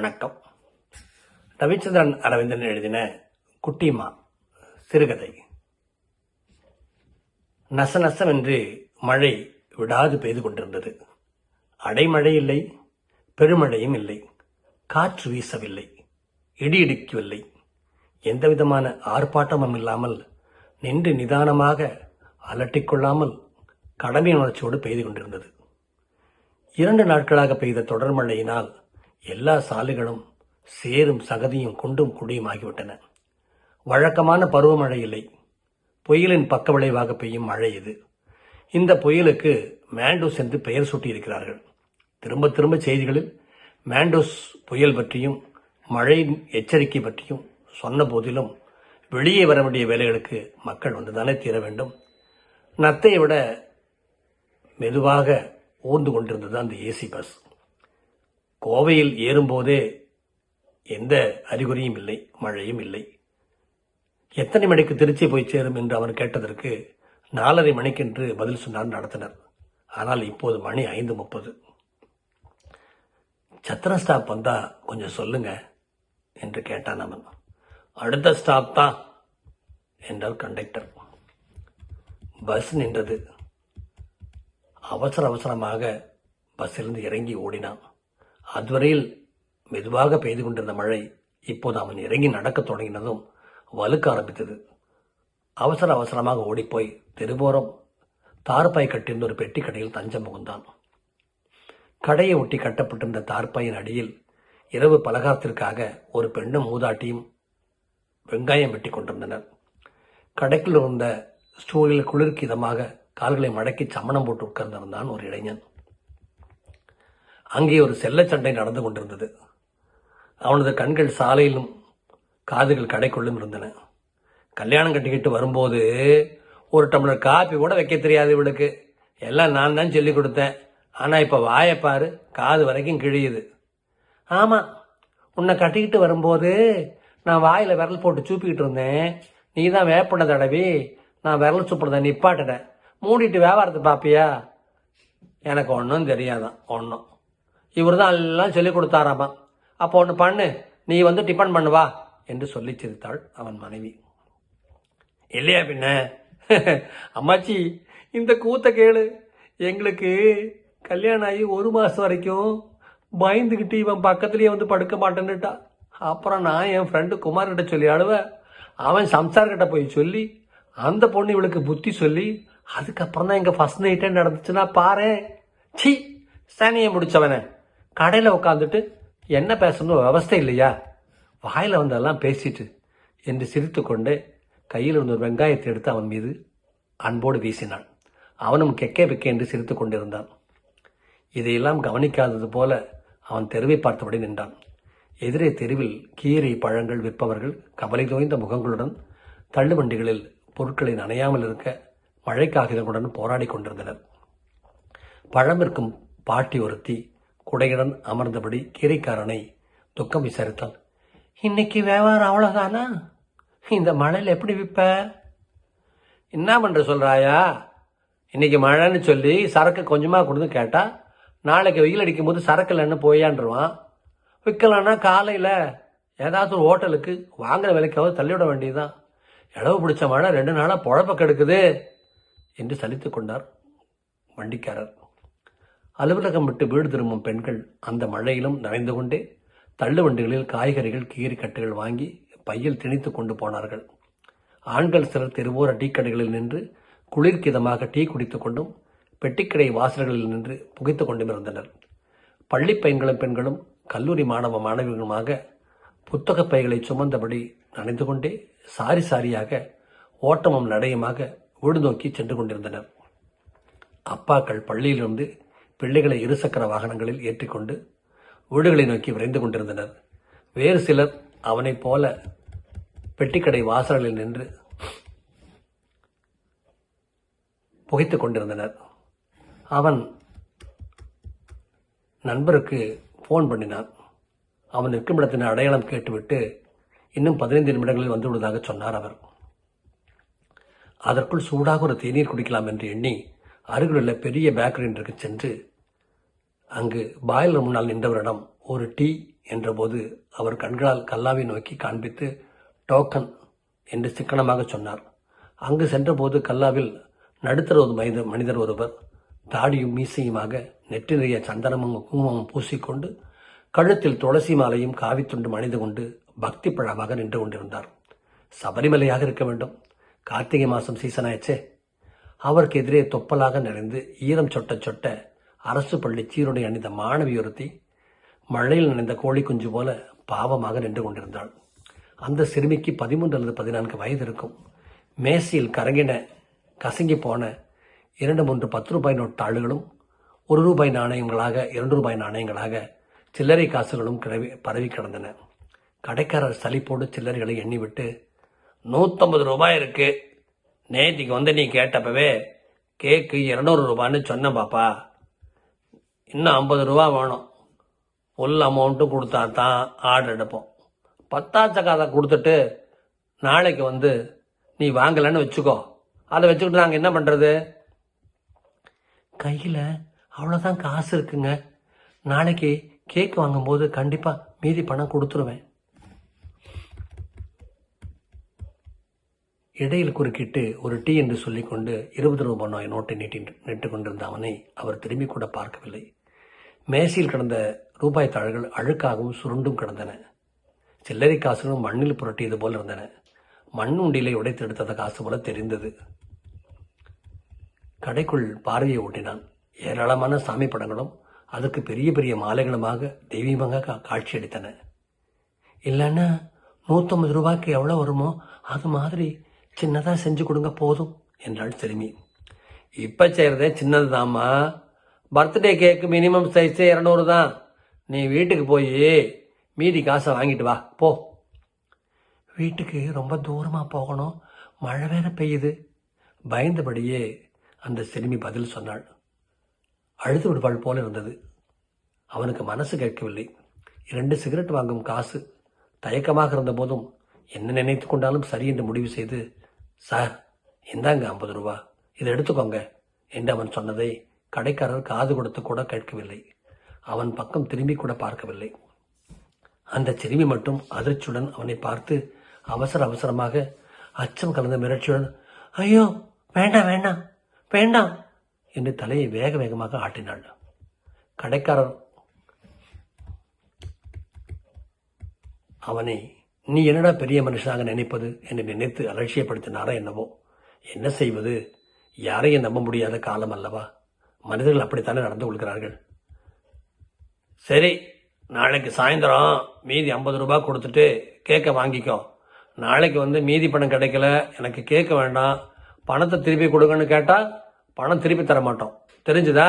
வணக்கம். ரவிச்சந்திரன் அரவிந்தன் எழுதின குட்டிமா சிறுகதை. நச நசநசவென்று மழை விடாது பெய்து கொண்டிருந்தது. அடைமழை இல்லை பெருமழையும் இல்லை காற்று வீசவில்லை இடி இடிக்கவில்லை. எந்தவிதமான ஆர்ப்பாட்டமும் இல்லாமல் நின்று நிதானமாக அலட்டிக்கொள்ளாமல் கடமை உணர்ச்சியோடு பெய்து கொண்டிருந்தது. இரண்டு நாட்களாக பெய்த தொடர் மழையினால் எல்லா சாலைகளும் சேரும் சகதியும் குண்டும் குடியும் ஆகிவிட்டன. வழக்கமான பருவமழை இல்லை. புயலின் பக்க விளைவாக பெய்யும் மழை இது. இந்த புயலுக்கு மேண்டோஸ் என்று பெயர் சூட்டியிருக்கிறார்கள். திரும்ப திரும்ப செய்திகளில் மேண்டோஸ் புயல் பற்றியும் மழையின் எச்சரிக்கை பற்றியும் சொன்ன போதிலும் வெளியே வர வேண்டிய வேலைகளுக்கு மக்கள் வந்துதானே தீர வேண்டும். நத்தையை விட மெதுவாக ஊர்ந்து கொண்டிருந்தது அந்த ஏசி பஸ். கோவையில் ஏறும்போதே எந்த அறிகுறியும் இல்லை மழையும் இல்லை. எத்தனை மணிக்கு திருச்சி போய் சேரும் என்று அவன் கேட்டதற்கு நாலரை மணிக்கென்று பதில் சொன்னார் நடத்தினர். ஆனால் இப்போது மணி ஐந்து முப்பது. சத்திர ஸ்டாப் வந்தால் கொஞ்சம் சொல்லுங்க என்று கேட்டான் அவன். அடுத்த ஸ்டாப் தான் என்றார் கண்டக்டர். பஸ் நின்றது. அவசர அவசரமாக பஸ்ஸிலிருந்து இறங்கி ஓடினான். அதுவரையில் மெதுவாக பெய்து கொண்டிருந்த மழை இப்போது அவன் இறங்கி நடக்கத் தொடங்கினதும் வலுக்க ஆரம்பித்தது. அவசர அவசரமாக ஓடிப்போய் தெருவோரம் தார்பாய் கட்டியிருந்த ஒரு பெட்டி கடையில் தஞ்சம் புகுந்தான். கடையை ஒட்டி கட்டப்பட்டிருந்த தார்பாயின் அடியில் இரவு பலகாரத்திற்காக ஒரு பெண்ணும் மூதாட்டியும் வெங்காயம் வெட்டி கொண்டிருந்தனர். கடைக்குள் இருந்த ஸ்டூலில் குளிர்க்கு இதமாக கால்களை மடக்கி சமணம் போட்டு உட்கார்ந்திருந்தான் ஒரு இளைஞன். அங்கே ஒரு செல்ல சண்டை நடந்து கொண்டிருந்தது. அவனது கண்கள் சாலையிலும் காதுகள் கடைக்குள்ளும் இருந்தன. கல்யாணம் கட்டிக்கிட்டு வரும்போது ஒரு டம்ளர் காப்பி கூட வைக்க தெரியாது இவளுக்கு. எல்லாம் நான் தான் சொல்லி கொடுத்தேன். ஆனால் இப்போ வாயப்பாரு காது வரைக்கும் கிழியுது. ஆமாம் உன்னை கட்டிக்கிட்டு வரும்போது நான் வாயில் விரல் போட்டு சூப்பிக்கிட்டு இருந்தேன். நீ தான் வேப்பண்ண தடவி நான் விரல் சூப்பிடுறத நிப்பாட்டினேன் மூடிட்டு வியாபாரத்தை பார்ப்பியா எனக்கு ஒன்றும் தெரியாதான் ஒன்றும் இவர் தான் எல்லாம் சொல்லிக் கொடுத்தாராமா? அப்போ ஒன்று பண்ணு. நீ வந்து டிபன் பண்ணுவா என்று சொல்லி சிரித்தாள் அவன் மனைவி. இல்லையா பின்ன? அம்மாச்சி இந்த கூத்த கேளு. எங்களுக்கு கல்யாணம் ஆகி ஒரு மாதம் வரைக்கும் பயந்துக்கிட்டு இவன் பக்கத்துலேயே வந்து படுக்க மாட்டேன்னுட்டா. அப்புறம் நான் என் ஃப்ரெண்டு குமார்கிட்ட சொல்லி அழுவேன் அவன் சம்சார்கிட்ட போய் சொல்லி அந்த பொண்ணு இவளுக்கு புத்தி சொல்லி அதுக்கப்புறம் தான் எங்கள் ஃபஸ்ட் நைட்டே நடந்துச்சுன்னா பாரு சி சனியை முடிச்சவனை. கடையில் உட்காந்துட்டு என்ன பேசணும் அவஸ்தை இல்லையா? வாயில் வந்தெல்லாம் பேசிட்டு என்று சிரித்துக்கொண்டு கையில் இருந்த ஒரு வெங்காயத்தை எடுத்து அவன் மீது அன்போடு வீசினான். அவனும் கெக்கே பெக்கே என்று சிரித்துக் கொண்டிருந்தான். இதையெல்லாம் கவனிக்காதது போல அவன் தெருவை பார்த்தபடி நின்றான். எதிரே தெருவில் கீரை பழங்கள் விற்பவர்கள் கவலை தோய்ந்த முகங்களுடன் தள்ளுவண்டிகளில் பொருட்களை நனையாமல் இருக்க மழைக்காகிதங்களுடன் போராடி கொண்டிருந்தனர். பழம் இருக்கும் பாட்டி ஒருத்தி குடையுடன் அமர்ந்தபடி கீரைக்காரனை துக்கம் விசாரித்தான். இன்னைக்கு வியாபாரம் அவ்வளோதானா இந்த மழையில் எப்படி விற்ப? என்ன பண்ணுற சொல்கிறாயா இன்னைக்கு மழைன்னு சொல்லி சரக்கு கொஞ்சமாக கொடுத்து கேட்டால் நாளைக்கு வெயில் அடிக்கும் போது சரக்கு இல்லைன்னு போயான்றுவான். விற்கலான்னா காலையில் ஏதாவது ஒரு ஹோட்டலுக்கு வாங்குற விலைக்காவது தள்ளிவிட வேண்டியதுதான். இளவு பிடிச்ச மழை ரெண்டு நாளாக பொழப்ப கெடுக்குது என்று சலித்து கொண்டார் வண்டிக்காரர். அலுவலகம் விட்டு வீடு திரும்பும் பெண்கள் அந்த மழையிலும் நனைந்து கொண்டே தள்ளு வண்டிகளில் காய்கறிகள் கீரை கட்டுகள் வாங்கி பையில் திணித்து கொண்டு போனார்கள். ஆண்கள் சிலர் தெருவோர டீ கடைகளில் நின்று குளிர்கிதமாக டீ குடித்து கொண்டும் பெட்டிக்கடை வாசல்களில் நின்று புகைத்து கொண்டும் இருந்தனர் பள்ளி பையன்களும் பெண்களும் கல்லூரி மாணவ மாணவிகளுமாக புத்தகப் பைகளை சுமந்தபடி நனைந்து கொண்டே சாரி சாரியாக ஓட்டமும் நடையுமாக வீடு நோக்கி சென்று கொண்டிருந்தனர். அப்பாக்கள் பள்ளியிலிருந்து பிள்ளைகளை இருசக்கர வாகனங்களில் ஏற்றிக்கொண்டு வீடுகளை நோக்கி விரைந்து கொண்டிருந்தனர். வேறு சிலர் அவனைப் போல பெட்டிக்கடை வாசல்களில் நின்று புகைத்து கொண்டிருந்தனர். அவன் நண்பருக்கு ஃபோன் பண்ணினான். அவன் நிற்கும் இடத்தின் அடையாளம் கேட்டுவிட்டு இன்னும் பதினைந்து நிமிடங்களில் வந்து விடுவதாக சொன்னார் அவர். அதற்குள் சூடாக ஒரு தேநீர் குடிக்கலாம் என்று எண்ணி அருகிலுள்ள பெரிய பேக்கரி ஒன்றுக்கு சென்று அங்கு பாய்லர் முன்னால் நின்றவரிடம் ஒரு டீ என்றபோது அவர் கண்களால் கல்லாவை நோக்கி காண்பித்து டோக்கன் என்று சிக்கனமாக சொன்னார். அங்கு சென்றபோது கல்லாவில் நடுத்தர ஒரு மனித மனிதர் ஒருவர் தாடியும் மீசையுமாக நெற்றி நிறைய சந்தனமும் குங்குமமும் பூசிக்கொண்டு கழுத்தில் துளசி மாலையும் காவித்துண்டு மனித கொண்டு பக்தி பழமாக நின்று கொண்டிருந்தார். சபரிமலையாக இருக்க வேண்டும். கார்த்திகை மாதம் சீசன் ஆயிடுச்சே அவருக்கு எதிரே தொப்பலாக நிறைந்து ஈரம் சொட்ட சொட்ட அரசு பள்ளி சீருடை அணிந்த மாணவி ஒருத்தி மழையில் நனைந்த கோழி குஞ்சு போல பாவமாக நின்று கொண்டிருந்தாள். அந்த சிறுமிக்கு பதிமூன்று அல்லது பதினான்கு வயது இருக்கும். மேசையில் கரங்கின கசங்கி போன இரண்டு மூன்று பத்து ரூபாய் நோட்டாளுகளும் ஒரு ரூபாய் நாணயங்களாக இரண்டு ரூபாய் நாணயங்களாக சில்லறை காசுகளும் கிடவி பரவி கிடந்தன. கடைக்காரர் சளிப்போடு சில்லறைகளை எண்ணிவிட்டு நூற்றம்பது ரூபாய் இருக்கு. நேத்திக்கு வந்து நீ கேட்டப்பவே கேக்கு இரநூறு ரூபான்னு சொன்ன பாப்பா. இன்னும் ஐம்பது ரூபா வேணும். ஃபுல் அமௌண்ட்டும் கொடுத்தா தான் ஆர்டர் எடுப்போம். பத்தாச்ச கொடுத்துட்டு நாளைக்கு வந்து நீ வாங்கலைன்னு வச்சுக்கோ. அதை வச்சுக்கிட்டு நாங்கள் என்ன பண்ணுறது கையில் அவ்வளோதான் காசு இருக்குங்க. நாளைக்கு கேக் வாங்கும்போது கண்டிப்பாக மீதி பணம் கொடுத்துருவேன். இடையில் குறுக்கிட்டு ஒரு டீ என்று சொல்லிக்கொண்டு இருபது ரூபாய் நோய் நோட்டை நீட்டி நிட்டு கொண்டிருந்த அவனை அவர் திரும்பி கூட பார்க்கவில்லை. மேசையில் கிடந்த ரூபாய் தாள்கள் அழுக்காகவும் சுருண்டும் கிடந்தன. சில்லறை காசுகளும் மண்ணில் புரட்டியது போல் இருந்தன. மண் உண்டிலை உடைத்து எடுத்தத காசு போல தெரிந்தது. கடைக்குள் பார்வையை ஓட்டினான். ஏராளமான சாமி படங்களும் அதுக்கு பெரிய பெரிய மாலைகளுமாக தெய்வீகமாக கா- காட்சியளித்தன. இல்லைன்னா நூற்றம்பது ரூபாய்க்கு எவ்வளோ வருமோ அது மாதிரி சின்னதாக செஞ்சு கொடுங்க போதும் என்றாள் சிறுமி. இப்போ செய்கிறதே சின்னது பர்த்டே கேக்கு மினிமம் சைஸே இரநூறு தான். நீ வீட்டுக்கு போய் மீதி காசை வாங்கிட்டு வா. போ. வீட்டுக்கு ரொம்ப தூரமாக போகணும். மழை வேற பெய்யுது. பயந்தபடியே அந்த சிறுமி பதில் சொன்னாள். அழுது விடுவாள் போல இருந்தது. அவனுக்கு மனசு கேட்கவில்லை. இரண்டு சிகரெட் வாங்கும் காசு. தயக்கமாக இருந்த போதும் என்ன நினைத்து கொண்டாலும் சரி என்று முடிவு செய்து சார் இந்தாங்க ஐம்பது ரூபா. இதை எடுத்துக்கோங்க என்று அவன் சொன்னதை கடைக்காரர் காது கொடுத்து கூட கேட்கவில்லை. அவன் பக்கம் திரும்பி கூட பார்க்கவில்லை. அந்த சிறுமி மட்டும் அதிர்ச்சியுடன் அவனை பார்த்து அவசர அவசரமாக அச்சம் கலந்த மிரட்சியுடன் ஐயோ வேண்டாம் வேண்டாம் வேண்டாம் என்று தலையை வேக வேகமாக ஆட்டினாள். கடைக்காரர் அவனை நீ என்னடா பெரிய மனுஷனாக நினைப்பது? என்று நினைத்து அலட்சியப்படுத்தினாரா என்னவோ. என்ன செய்வது? யாரையும் நம்ப முடியாத காலம் அல்லவா? மனிதர்கள் அப்படித்தானே நடந்து கொள்கிறார்கள்? சரி நாளைக்கு சாயந்தரம் மீதி ஐம்பது ரூபாய் கொடுத்துட்டு கேக்கை வாங்கிக்கோ. நாளைக்கு வந்து மீதி பணம் கிடைக்கல எனக்கு கேட்க வேண்டாம். பணத்தை திருப்பி கொடுங்கன்னு கேட்டால் பணம் திருப்பி தர மாட்டோம். தெரிஞ்சுதா?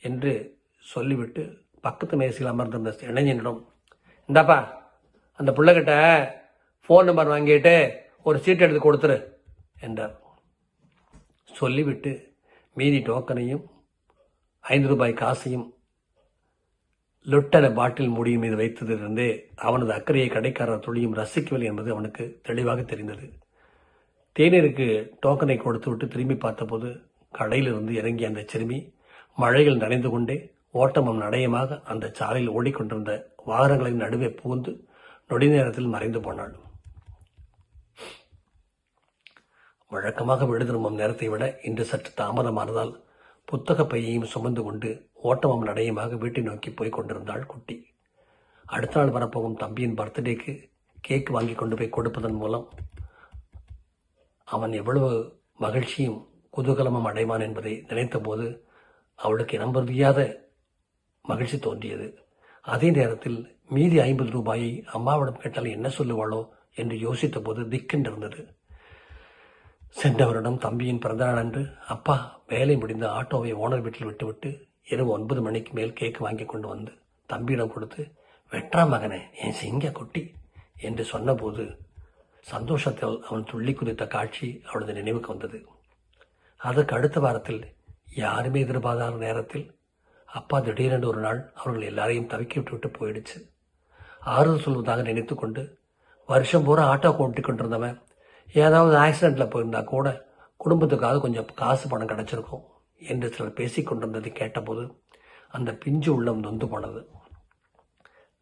என்று சொல்லிவிட்டு பக்கத்து மேசையில் அமர்ந்திருந்த இளைஞனிடம் இந்தாப்பா அந்த பிள்ளைகிட்ட ஃபோன் நம்பர் வாங்கிட்டு ஒரு சீட் எடுத்து கொடுத்துரு என்றார். சொல்லிவிட்டு மீதி டோக்கனையும் ஐந்து ரூபாய் காசையும் லொட்டன பாட்டில் மூடியும் மீது வைத்ததிலிருந்தே அவனது அக்கறையை கடைக்காரர் துளியும் ரசிக்கவில்லை என்பது அவனுக்கு தெளிவாக தெரிந்தது. தேநீருக்கு டோக்கனை கொடுத்துவிட்டு திரும்பி பார்த்தபோது கடையிலிருந்து இறங்கிய அந்த சிறுமி மழையில் நனைந்து கொண்டே ஓட்டமும் நடையமாக அந்த சாலையில் ஓடிக்கொண்டிருந்த வாகனங்களின் நடுவே புகுந்து நொடி நேரத்தில் மறைந்து போனாள். வழக்கமாக விடுதிரும்பும் நேரத்தை விட இன்று சற்று தாமதமானதால் புத்தக பையையும் சுமந்து கொண்டு ஓட்டமும் நடையுமாக வீட்டை நோக்கி போய் கொண்டிருந்தாள் குட்டி. அடுத்த நாள் வரப்போகும் தம்பியின் பர்த்டேக்கு கேக் வாங்கி கொண்டு போய் கொடுப்பதன் மூலம் அவன் எவ்வளவு மகிழ்ச்சியும் குதூகலமும் அடைவான் என்பதை நினைத்தபோது அவளுக்கு இனம் மகிழ்ச்சி தோன்றியது. அதே நேரத்தில் மீதி ஐம்பது ரூபாயை அம்மாவிடம் கேட்டால் என்ன சொல்லுவாளோ என்று யோசித்தபோது திக்கென்றிருந்தது. சென்ற வருடம் தம்பியின் பிறந்தநாள் அன்று அப்பா வேலை முடிந்த ஆட்டோவை ஓனர் வீட்டில் விட்டுவிட்டு இரவு ஒன்பது மணிக்கு மேல் கேக் வாங்கி கொண்டு வந்து தம்பியிடம் கொடுத்து வெற்றா மகனே என் சிங்க குட்டி என்று சொன்னபோது சந்தோஷத்தில் அவன் துள்ளி குதித்த காட்சி அவளது நினைவுக்கு வந்தது. அதற்கு அடுத்த வாரத்தில் யாருமே எதிர்பாராத நேரத்தில் அப்பா திடீரென்று ஒரு நாள் அவர்கள் எல்லாரையும் தவிக்க விட்டு போயிடுச்சு. ஆறுதல் சொல்வதாக நினைத்து கொண்டு வருஷம் பூரா ஆட்டோ ஓட்டி கொண்டிருந்தவன் ஏதாவது ஆக்சிடெண்ட்டில் போயிருந்தா கூட குடும்பத்துக்காக கொஞ்சம் காசு பணம் கிடச்சிருக்கும் என்று சிலர் பேசி கொண்டிருந்ததை கேட்டபோது அந்த பிஞ்சு உள்ளம் நொந்து போனது.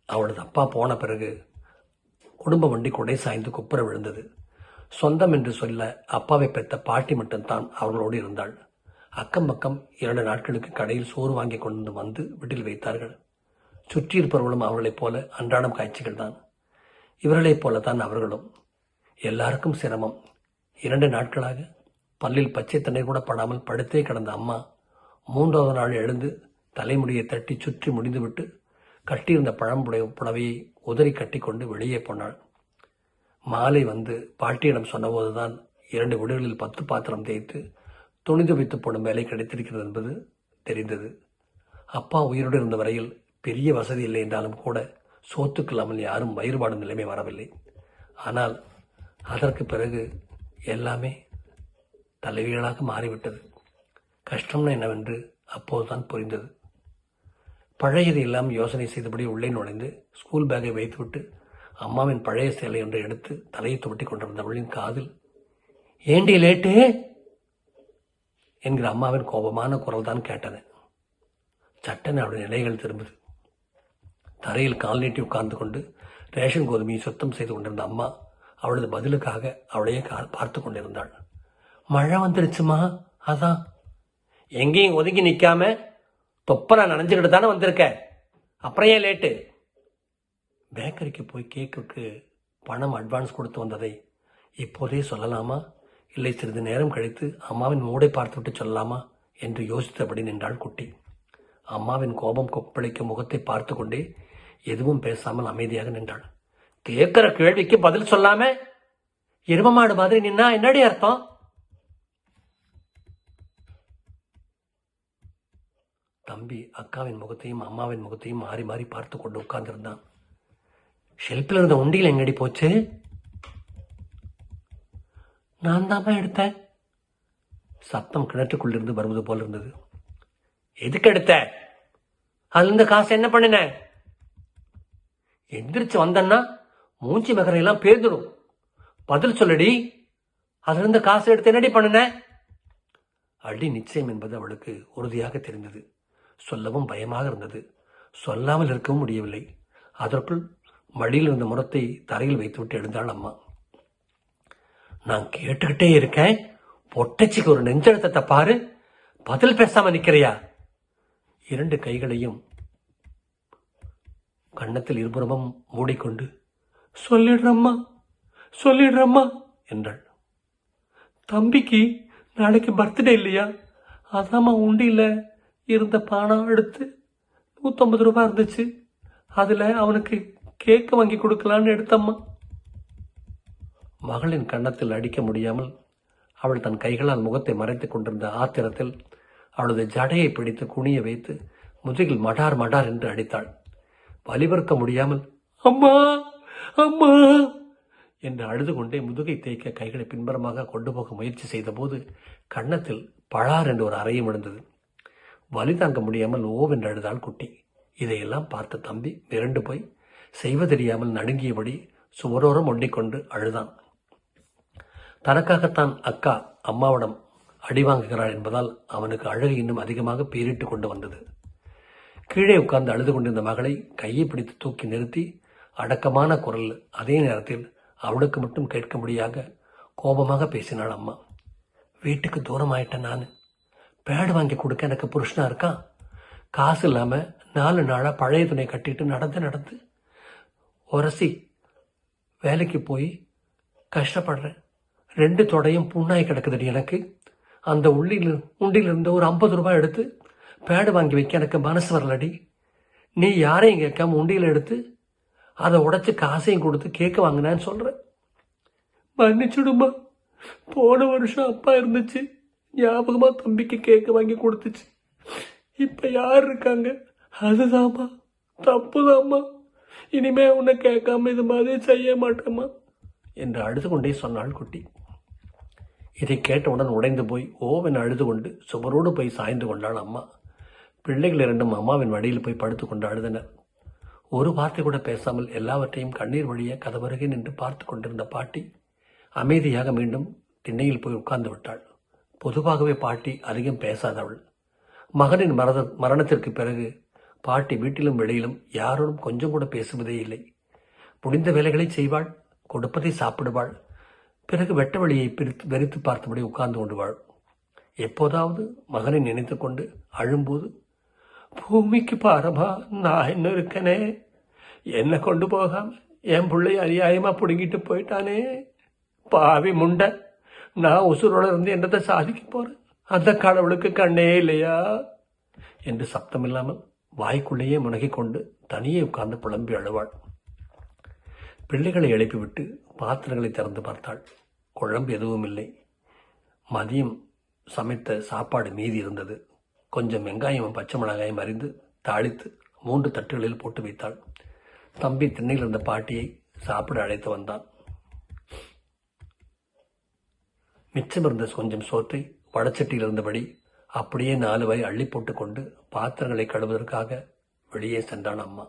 அவளது அப்பா போன பிறகு குடும்ப வண்டி கொடை சாய்ந்து குப்புற விழுந்தது. சொந்தம் என்று சொல்ல அப்பாவை பெற்ற பாட்டி மட்டும்தான் அவர்களோடு இருந்தாள். அக்கம் பக்கம் இரண்டு நாட்களுக்கு கடையில் சோறு வாங்கி கொண்டு வந்து வீட்டில் வைத்தார்கள். சுற்றியிருப்பவர்களும் அவர்களைப் போல அன்றாடம் காட்சிகள் தான் இவர்களைப் போலத்தான் அவர்களும். எல்லாருக்கும் சிரமம். இரண்டு நாட்களாக பல்லில் பச்சை தண்ணீர் கூட படாமல் படுத்தே கிடந்த அம்மா மூன்றாவது நாள் எழுந்து தலைமுடியை தட்டி சுற்றி முடிந்துவிட்டு கட்டியிருந்த பழம்புடைய புடவையை உதறி கட்டிக்கொண்டு வெளியே போனாள். மாலை வந்து பாட்டியிடம் சொன்னபோதுதான் இரண்டு வீடுகளில் பத்து பாத்திரம் தேய்த்து துணி துவைத்து போடும் வேலை கிடைத்திருக்கிறது என்பது தெரிந்தது. அப்பா உயிரோடு இருந்த வரையில் பெரிய வசதி இல்லை என்றாலும் கூட சோத்துக்கு இல்லாமல் யாரும் வயிறுபாடும் நிலைமை வரவில்லை. ஆனால் அதற்கு பிறகு எல்லாமே தலைகீழாக மாறிவிட்டது. கஷ்டம்னா என்னவென்று அப்போதுதான் புரிந்தது. பழையது எல்லாம் யோசனை செய்தபடி உள்ளே நுழைந்து ஸ்கூல் பேக்கை வைத்துவிட்டு அம்மாவின் பழைய சேலை ஒன்றை எடுத்து தலையை துவட்டி கொண்டிருந்தவளின் காதில் ஏண்டி லேட்டு? என்கிற அம்மாவின் கோபமான குரல் தான் கேட்டது. சட்டன் அவருடைய நிலைகள் திரும்புது. தரையில் கால் நீட்டி உட்கார்ந்து கொண்டு ரேஷன் கோதுமையை சுத்தம் செய்து கொண்டிருந்த அம்மா அவளது பதிலுக்காக அவளையே கா- பார்த்து கொண்டிருந்தாள். மழை வந்துருச்சுமா? அதான். எங்கேயும் ஒதுங்கி நிற்காம தொப்பரை நனைஞ்சுக்கிட்டு தானே வந்திருக்க? அப்புறம் ஏன் லேட்டு? பேக்கரிக்கு போய் கேக்குக்கு பணம் அட்வான்ஸ் கொடுத்து வந்ததை இப்போதே சொல்லலாமா? இல்லை சிறிது நேரம் கழித்து அம்மாவின் மூடை பார்த்துவிட்டு சொல்லலாமா? என்று யோசித்தபடி நின்றாள் குட்டி. அம்மாவின் கோபம் கொப்பளிக்கும் முகத்தை பார்த்து கொண்டே எதுவும் பேசாமல் அமைதியாக நின்றாள். கேட்கிற கேள்விக்கு பதில் சொல்லாம எரும மாடு மாதிரி நின்னா என்னடி அர்த்தம்? தம்பி அக்காவின் முகத்தையும் அம்மாவின் முகத்தையும் மாறி மாறி பார்த்து கொண்டு உட்கார்ந்துருந்தான். ஷெல்ஃபில் இருந்த உண்டியில் எங்கடி போச்சு? நான் தாம்மா எடுத்தேன். சத்தம் கிணற்றுக்குள்ளிருந்து வருவது போல இருந்தது. எதுக்கு எடுத்த? அதுல இருந்து காசு என்ன பண்ணின? எந்திரிச்சு வந்தன்னா மூஞ்சி மகரையெல்லாம் பேர்ந்துடும் பதில் சொல்லடி. அதிலிருந்து இருந்த காசு எடுத்து என்னடி பண்ணுன? அடி நிச்சயம் என்பது அவளுக்கு உறுதியாக தெரிந்தது. சொல்லவும் பயமாக இருந்தது. சொல்லாமல் இருக்கவும் முடியவில்லை. அதற்குள் மடியில் இருந்த முரத்தை தரையில் வைத்துவிட்டு எழுந்தாள் அம்மா. நான் கேட்டுக்கிட்டே இருக்கேன். பொட்டச்சிக்கு ஒரு நெஞ்செழுத்தத்தை பாரு. பதில் பேசாம நிக்கிறியா? இரண்டு கைகளையும் கன்னத்தில் இருபுறமும் மூடிக்கொண்டு சொல்லிடுறம்மா சொல்லிடுறம்மா என்றாள். தம்பிக்கு நாளைக்கு பர்த்டே இல்லையா? அதாம்மா உண்டியில் இருந்த பணம் எடுத்து நூற்றம்பது ரூபா இருந்துச்சு. அதில் அவனுக்கு கேக்கு வாங்கி கொடுக்கலான்னு எடுத்தம்மா. மகளின் கன்னத்தில் அடிக்க முடியாமல் அவள் தன் கைகளால் முகத்தை மறைத்துக் கொண்டிருந்த ஆத்திரத்தில் அவளது ஜடையை பிடித்து குனிய வைத்து முதுகில் மடார் மடார் என்று அடித்தாள். வலிவறுக்க முடியாமல் அம்மா! அம்மா! என்று அழுது கொண்டே முதுகை தேய்க்க கைகளை பின்புறமாக கொண்டு போக முயற்சி செய்தபோது கன்னத்தில் பழார் என்று ஒரு அறையும் விழுந்தது வலி தாங்க முடியாமல் ஓவென்று அழுதாள் குட்டி. இதையெல்லாம் பார்த்த தம்பி மிரண்டு போய் செய்வதறியாமல் நடுங்கியபடி சுவரோரம் ஒண்டிக்கொண்டு அழுதான். தனக்காகத்தான் அக்கா அம்மாவிடம் அடி வாங்குகிறாள் என்பதால் அவனுக்கு அழகு இன்னும் அதிகமாக பீரிட்டு கொண்டு வந்தது. கீழே உட்கார்ந்து அழுது கொண்டிருந்த மகளை கையை பிடித்து தூக்கி நிறுத்தி அடக்கமான குரல். அதே நேரத்தில் அவளுக்கு மட்டும் கேட்க முடியாத கோபமாக பேசினாள் அம்மா. வீட்டுக்கு தூரம் ஆயிட்டேன் நான். பேடு வாங்கி கொடுக்க எனக்கு புருஷனா இருக்கான் காசு இல்லாமல் நாலு நாளாக பழைய துணை கட்டிட்டு நடந்து நடந்து. உரசி வேலைக்கு போய் கஷ்டப்படுறேன். ரெண்டு தொடையும் புண்ணாய் கிடக்குதுடி எனக்கு. அந்த உள்ளில உண்டியில் இருந்த ஒரு ஐம்பது ரூபாய் எடுத்து பேடு வாங்கி வைக்க எனக்கு மனசு வரலடி. நீ யாரையும் கேட்காம உண்டியில் எடுத்து அதை உடைச்சி காசையும் கொடுத்து கேட்க வாங்கினான்னு சொல்கிறேன் மன்னிச்சுடுமா போன வருஷம் அப்பா இருந்துச்சு. ஞாபகமா தம்பிக்கு கேக்கு வாங்கி கொடுத்துச்சு. இப்ப யார் இருக்காங்க? அதுதாம்மா. தப்புதாம்மா. இனிமே உன்னை கேட்காம இது மாதிரி செய்ய மாட்டேம்மா. என்று அழுது கொண்டே சொன்னாள் குட்டி. இதை கேட்டவுடன் உடைந்து போய் ஓவென அழுது கொண்டு சுவரோடு போய் சாய்ந்து கொண்டாள் அம்மா. பிள்ளைகள் இரண்டும் அம்மாவின் வடியில் போய் படுத்துக் கொண்டு அழுதனர். ஒரு வார்த்தை கூட பேசாமல் எல்லாவற்றையும் கண்ணீர் வழிய கதவருகே நின்று பார்த்து கொண்டிருந்த பாட்டி அமைதியாக மீண்டும் திண்ணையில் போய் உட்கார்ந்து விட்டாள். பொதுவாகவே பாட்டி அதிகம் பேசாதவள். மகனின் மரத மரணத்திற்கு பிறகு பாட்டி வீட்டிலும் வெளியிலும் யாரோடும் கொஞ்சம் கூட பேசுவதே இல்லை. முடிந்த வேலைகளை செய்வாள் கொடுப்பதை சாப்பிடுவாள் பிறகு வெட்ட வழியை பிரித்து வெறித்து பார்த்தபடி உட்கார்ந்து கொண்டுவாள் எப்போதாவது மகனை நினைத்து கொண்டு அழும்போது பூமிக்கு பாரமா நான் என்ன இருக்கனே என்ன கொண்டு போகாம என் பிள்ளை அநியாயமா பிடுங்கிட்டு போயிட்டானே பாவி முண்டை நான் உசுரோட இருந்து என்னத்தை சாதிக்க போறேன் அந்த கடவுளுக்கு கண்ணே இல்லையா என்று சப்தம் இல்லாமல் வாய்க்குள்ளேயே முனகிக் கொண்டு தனியே உட்கார்ந்து புலம்பி அழுவாள் பிள்ளைகளை எழுப்பிவிட்டு பாத்திரங்களை திறந்து பார்த்தாள் குழம்பு எதுவும் இல்லை மதியம் சமைத்த சாப்பாடு மீதி இருந்தது கொஞ்சம் வெங்காயம் பச்சை மிளகாயும் அறிந்து தாளித்து மூன்று தட்டுகளில் போட்டு வைத்தாள். தம்பி திண்ணையில் இருந்த பாட்டியை சாப்பிட அழைத்து வந்தான். மிச்சம் இருந்த கொஞ்சம் சோற்றை வடச்சட்டியில் இருந்தபடி அப்படியே நாலு வாய் அள்ளி போட்டுக்கொண்டு பாத்திரங்களை கழுவதற்காக வெளியே சென்றான் அம்மா.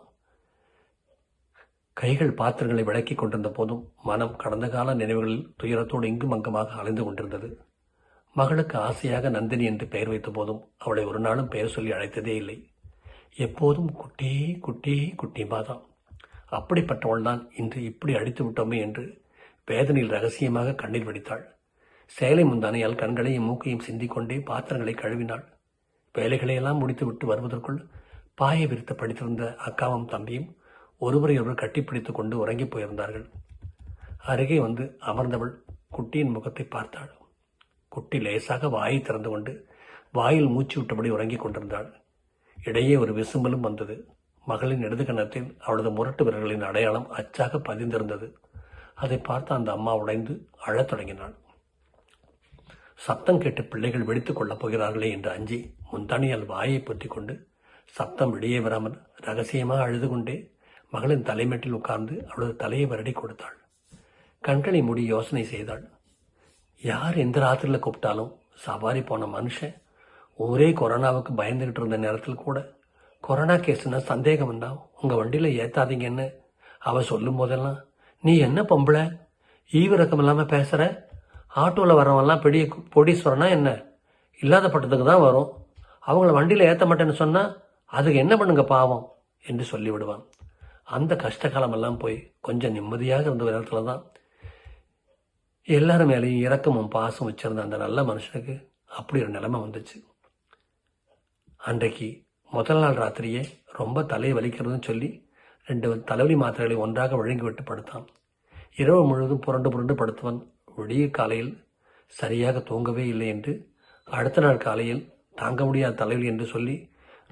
கைகள் பாத்திரங்களை விளக்கி கொண்டிருந்த போதும் மனம் கடந்த கால நினைவுகளில் துயரத்தோடு இங்கும் அங்கமாக அலைந்து கொண்டிருந்தது. மகளுக்கு ஆசையாக நந்தினி என்று பெயர் வைத்த போதும் அவளை ஒரு நாளும் பெயர் சொல்லி அழைத்ததே இல்லை. எப்போதும் குட்டி குட்டி குட்டி தான் அப்படிப்பட்டவள் தான் இன்று இப்படி அடித்து விட்டோமே என்று வேதனையில் ரகசியமாக கண்ணீர் வடித்தாள். சேலை முந்தானையால் கண்களையும் மூக்கையும் சிந்திக்கொண்டே பாத்திரங்களை கழுவினாள். வேலைகளையெல்லாம் முடித்துவிட்டு வருவதற்குள் பாயை விரித்து படித்திருந்த அக்காவும் தம்பியும் ஒருவரையொருவர் கட்டிப்பிடித்து கொண்டு உறங்கிப் போயிருந்தார்கள். அருகே வந்து அமர்ந்தவள் குட்டியின் முகத்தை பார்த்தாள். குட்டி லேசாக வாயை திறந்து கொண்டு வாயில் மூச்சு விட்டபடி உறங்கிக் கொண்டிருந்தாள். இடையே ஒரு விசும்பலும் வந்தது. மகளின் இடது கன்னத்தில் அவளது முரட்டு விரல்களின் அடையாளம் அச்சாக பதிந்திருந்தது. அதை பார்த்து அந்த அம்மா உடைந்து அழத் தொடங்கினாள். சத்தம் கேட்டு பிள்ளைகள் வெடித்துக் கொள்ளப் போகிறார்களே என்று அஞ்சி முந்தானியால் வாயை பொத்தி கொண்டு சத்தம் வெளியே வராமல் ரகசியமாக அழுது கொண்டே மகளின் தலைமேட்டில் உட்கார்ந்து அவளது தலையை வருடி கொடுத்தாள். கண்களை மூடி யோசனை செய்தாள். யார் எந்த ராத்திரியில் கூப்பிட்டாலும் சவாரி போன மனுஷன் ஒரே கொரோனாவுக்கு பயந்துகிட்டு இருந்த நேரத்தில் கூட கொரோனா கேஸ்னா சந்தேகம் இருந்தால் உங்கள் வண்டியில் ஏற்றாதீங்கன்னு அவள் சொல்லும் போதெல்லாம் நீ என்ன பொம்பளை? ஈவிரக்கம் இல்லாமல் பேசுகிற ஆட்டோவில் வரவெல்லாம் பெரிய பொடீஸ்வரனா என்ன? இல்லாத பட்டத்துக்கு தான் வரும். அவங்கள வண்டியில் ஏற்ற மாட்டேன்னு சொன்னால் அதுக்கு என்ன பண்ணுங்க பாவம்? என்று சொல்லிவிடுவான். அந்த கஷ்ட காலமெல்லாம் போய் கொஞ்சம் நிம்மதியாக இருந்த நேரத்தில் தான் எல்லாரும் மேலேயும் இரக்கமும் பாசம் வச்சிருந்த அந்த நல்ல மனுஷனுக்கு அப்படி ஒரு நிலைமை வந்துச்சு. அன்றைக்கு முதல் நாள் ராத்திரியே ரொம்ப தலையை வலிக்கிறதுன்னு சொல்லி ரெண்டு தலைவலி மாத்திரைகளை ஒன்றாக வழங்கி விட்டு படுத்தான். இரவு முழுவதும் புரண்டு புரண்டு படுத்தவன் விடிய காலையில் சரியாக தூங்கவே இல்லை என்று அடுத்த நாள் காலையில் தாங்க முடியாத தலைவலி என்று சொல்லி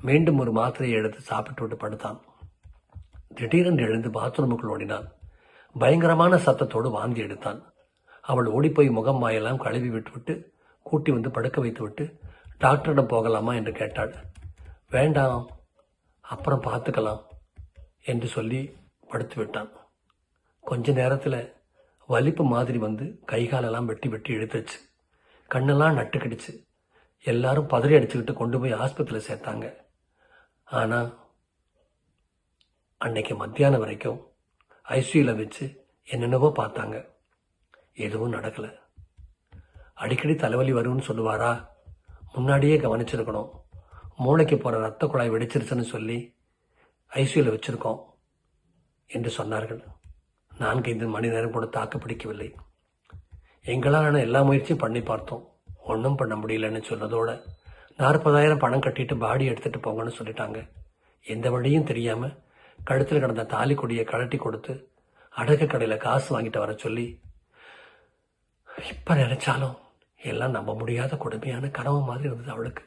மீண்டும் ஒரு மாத்திரையை எடுத்து சாப்பிட்டு விட்டு படுத்தான். திடீரென்று எழுந்து பாத்ரூமுக்குள் ஓடினான். பயங்கரமான சத்தத்தோடு வாந்தி எடுத்தான். அவள் ஓடிப்போய் முகம் வாயெல்லாம் கழுவி விட்டுவிட்டு கூட்டி வந்து படுக்க வைத்துவிட்டு டாக்டரிடம் போகலாமா என்று கேட்டாள். வேண்டாம் அப்புறம் பார்த்துக்கலாம் என்று சொல்லி படுத்து விட்டான். கொஞ்ச நேரத்தில் வலிப்பு மாதிரி வந்து கை காலெல்லாம் வெட்டி வெட்டி இழுத்துச்சு கண்ணெல்லாம் நட்டுக்கிடுச்சு. எல்லாரும் பதறி அடிச்சுக்கிட்டு கொண்டு போய் ஆஸ்பத்திரியில் சேர்த்தாங்க. ஆனால் அன்னைக்கு மத்தியானம் வரைக்கும் ஐசியூவில் வச்சு என்னென்னவோ பார்த்தாங்க. எதுவும் நடக்கலை. அடிக்கடி தலைவலி வரும்னு சொல்லுவாரா? முன்னாடியே கவனிச்சிருக்கணும். மூளைக்கு போகிற ரத்த குழாய் வெடிச்சிருச்சுன்னு சொல்லி ஐசியூவில் வச்சுருக்கோம் என்று சொன்னார்கள். நான்கைந்து மணி நேரம் கூட தாக்கு பிடிக்கவில்லை. எங்களாலான எல்லா முயற்சியும் பண்ணி பார்த்தோம். ஒன்றும் பண்ண முடியலன்னு சொன்னதோட நாற்பதாயிரம் பணம் கட்டிட்டு பாடி எடுத்துகிட்டு போங்கன்னு சொல்லிட்டாங்க. எந்த வழியும் தெரியாமல் கழுத்தில் கிடந்த தாலி கொடியை கழட்டி கொடுத்து அடகு கடையில் காசு வாங்கிட்டு வர சொல்லி இப்போ நினைச்சாலும் எல்லாம் நம்ப முடியாத கொடுமையான கனவு மாதிரி இருந்தது அவளுக்கு.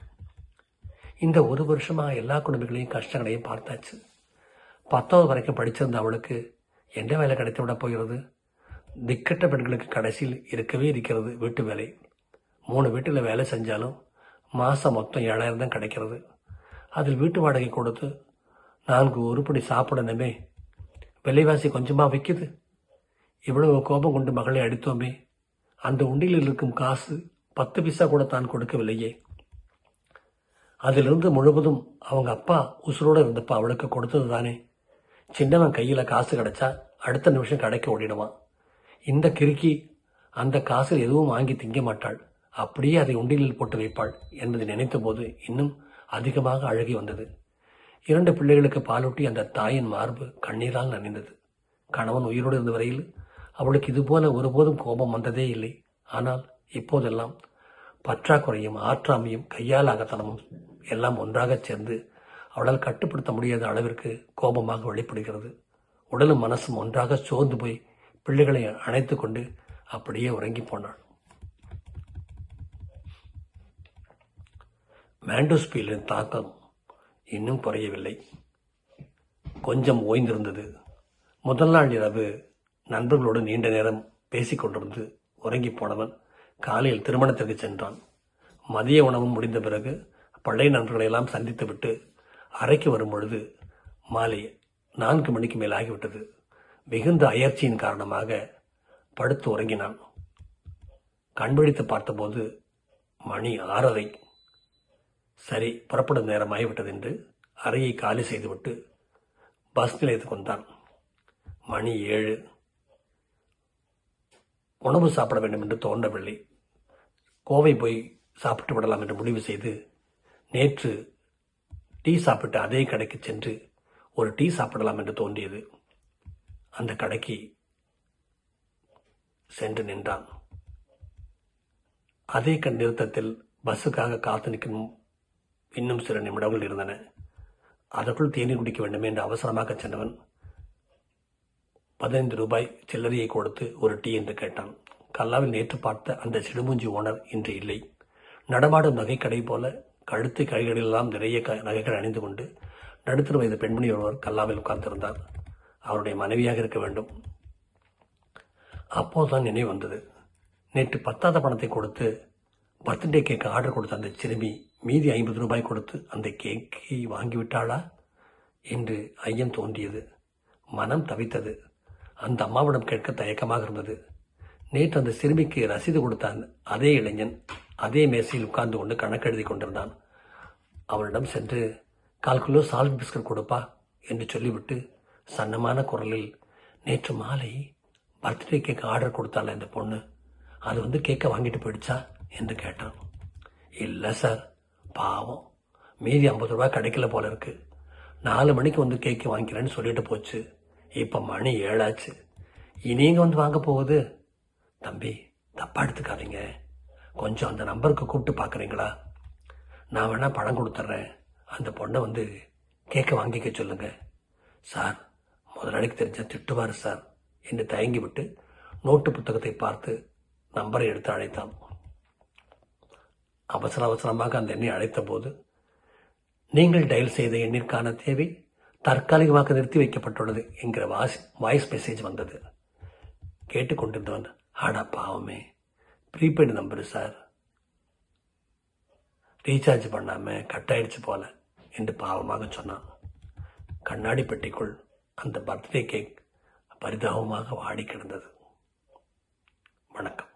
இந்த ஒரு வருஷமாக எல்லா குடும்பங்களையும் கஷ்டங்களையும் பார்த்தாச்சு. பத்தாவது வரைக்கும் படிச்சிருந்த அவளுக்கு எந்த வேலை கிடைத்து விட போகிறது? திக்கட்ட பெண்களுக்கு கடைசியில் இருக்கவே இருக்கிறது வீட்டு வேலை. மூணு வீட்டில் வேலை செஞ்சாலும் மாதம் மொத்தம் ஏழாயிரம் தான் கிடைக்கிறது. அதில் வீட்டு வாடகை கொடுத்து நான்கு உருப்படி சாப்பிடணுமே. விலைவாசி கொஞ்சமாக விற்கிது இவ்வளவு கோபம் கொண்டு மகளை அடித்தோமே. அந்த உண்டியில் இருக்கும் காசு பத்து பைசா கூட தான் கொடுக்கவில்லையே. அதிலிருந்து முழுவதும் அவங்க அப்பா உசுரோடு இருந்தப்ப அவளுக்கு கொடுத்தது தானே. சின்னவன் கையில் காசு கிடைச்சா அடுத்த நிமிஷம் கடைக்கு ஓடிடுவான். இந்த கிறுக்கி அந்த காசில் எதுவும் வாங்கி திங்க மாட்டாள். அப்படியே அதை உண்டியலில் போட்டு வைப்பாள் என்பதை நினைத்தபோது இன்னும் அதிகமாக அழகி வந்தது. இரண்டு பிள்ளைகளுக்கு பாலூட்டி அந்த தாயின் மார்பு கண்ணீரால் நனைந்தது. கணவன் உயிரோடு இருந்த வரையில் அவளுக்கு இதுபோல ஒருபோதும் கோபம் வந்ததே இல்லை. ஆனால் இப்போதெல்லாம் பற்றாக்குறையும் ஆற்றாமையும் கையாலாகத்தனமும் எல்லாம் ஒன்றாகச் சேர்ந்து அவளால் கட்டுப்படுத்த முடியாத அளவிற்கு கோபமாக வெளிப்படுகிறது. உடலும் மனசும் ஒன்றாக சோர்ந்து போய் பிள்ளைகளை அணைத்து கொண்டு அப்படியே உறங்கி போனாள். மேண்டோஸ்பீலின் தாக்கம் இன்னும் குறையவில்லை. கொஞ்சம் ஓய்ந்திருந்தது. முதல் நாள் இரவு நண்பர்களோடு நீண்ட நேரம் பேசிக் கொண்டிருந்து உறங்கி போனவன் காலையில் திருமணத்திற்கு சென்றான். மதிய உணவும் முடிந்த பிறகு பழைய நண்பர்களையெல்லாம் சந்தித்துவிட்டு அறைக்கு வரும் பொழுது மாலை நான்கு மணிக்கு மேல் ஆகிவிட்டது. மிகுந்த அயற்சியின் காரணமாக படுத்து உறங்கினான். கண்விழித்து பார்த்தபோது மணி ஆறரை. சரி புறப்படும் நேரமாகிவிட்டது என்று அறையை காலி செய்துவிட்டு பஸ் நிலையத்துக்கு வந்தான். மணி ஏழு. உணவு சாப்பிட வேண்டும் என்று தோன்றவில்லை. கோவை போய் சாப்பிட்டு விடலாம் என்று முடிவு செய்து நேற்று டீ சாப்பிட்டு அதே கடைக்கு சென்று ஒரு டீ சாப்பிடலாம் என்று தோன்றியது. அந்த கடைக்கு சென்று நின்றான். அதே கண் நிறுத்தத்தில் பஸ்ஸுக்காக காத்து நிற்கும் இன்னும் சில நிமிடங்கள் இருந்தன. அதற்குள் தேநீர் குடிக்க வேண்டும் என்று அவசரமாக சென்றவன் பதினைந்து ரூபாய் சில்லறையை கொடுத்து ஒரு டீ என்று கேட்டான். கல்லாவில் நேற்று பார்த்த அந்த சிடுமூஞ்சி ஓனர் இன்று இல்லை. நடமாடும் நகைக்கடை போல கழுத்து கைகளிலெல்லாம் நிறைய க நகைகள் அணிந்து கொண்டு நடுத்தர வயது பெண்மணி ஒருவர் கல்லாவில் உட்கார்ந்திருந்தார். அவருடைய மனைவியாக இருக்க வேண்டும். அப்போதுதான் நினைவு வந்தது. நேற்று பத்தாத பணத்தை கொடுத்து பர்த்டே கேக் ஆர்டர் கொடுத்த அந்த சிறுமி மீதி ஐம்பது ரூபாய் கொடுத்து அந்த கேக்கை வாங்கிவிட்டாளா? என்று ஐயம் தோன்றியது. மனம் தவித்தது. அந்த அம்மாவிடம் கேட்க தயக்கமாக இருந்தது. நேற்று அந்த சிறுமிக்கு ரசீது கொடுத்தான் அதே இளைஞன் அதே மேசையில் உட்கார்ந்து கொண்டு கணக்கெழுதி கொண்டிருந்தான். அவளிடம் சென்று கால் கிலோ சால்ட் பிஸ்கட் கொடுப்பா என்று சொல்லிவிட்டு சன்னமான குரலில் நேற்று மாலை பர்த்டே கேக் ஆர்டர் கொடுத்தால இந்த பொண்ணு. அது வந்து கேக்கை வாங்கிட்டு போயிடுச்சா? என்று கேட்டான். இல்லை சார் பாவம். மீதி ஐம்பது ரூபாய் கிடைக்கல போல இருக்கு. நாலு மணிக்கு வந்து கேக்கு வாங்கிக்கிறேன்னு சொல்லிட்டு போச்சு. இப்போ மணி ஏழாச்சு. இனிங்க வந்து வாங்க போகுது? தம்பி தப்பா எடுத்துக்காதீங்க. கொஞ்சம் அந்த நம்பருக்கு கூப்பிட்டு பார்க்குறீங்களா நான் வேணால் பணம் கொடுத்துட்றேன் அந்த பொண்ணை வந்து கேட்க வாங்கிக்க சொல்லுங்க. சார் முதலாளிக்கு தெரிஞ்சால் திட்டுவார் சார். என்று தயங்கி விட்டு நோட்டு புத்தகத்தை பார்த்து நம்பரை எடுத்து அழைத்தான். அவசர அவசரமாக அந்த எண்ணை அழைத்த போது நீங்கள் டயல் செய்த எண்ணிற்கான தேவை தற்காலிகமாக நிறுத்தி வைக்கப்பட்டுள்ளது என்கிற வாய்ஸ் வாய்ஸ் மெசேஜ் வந்தது. கேட்டுக்கொண்டிருந்தவன் ஆடா பாவமே ப்ரீபெய்டு நம்பர் சார் ரீசார்ஜ் பண்ணாமல் கட் ஆயிடுச்சு போல என்று பாவமாக சொன்னான். கண்ணாடி பெட்டிக்குள் அந்த பர்த்டே கேக் பரிதாபமாக வாடி கிடந்தது. வணக்கம்.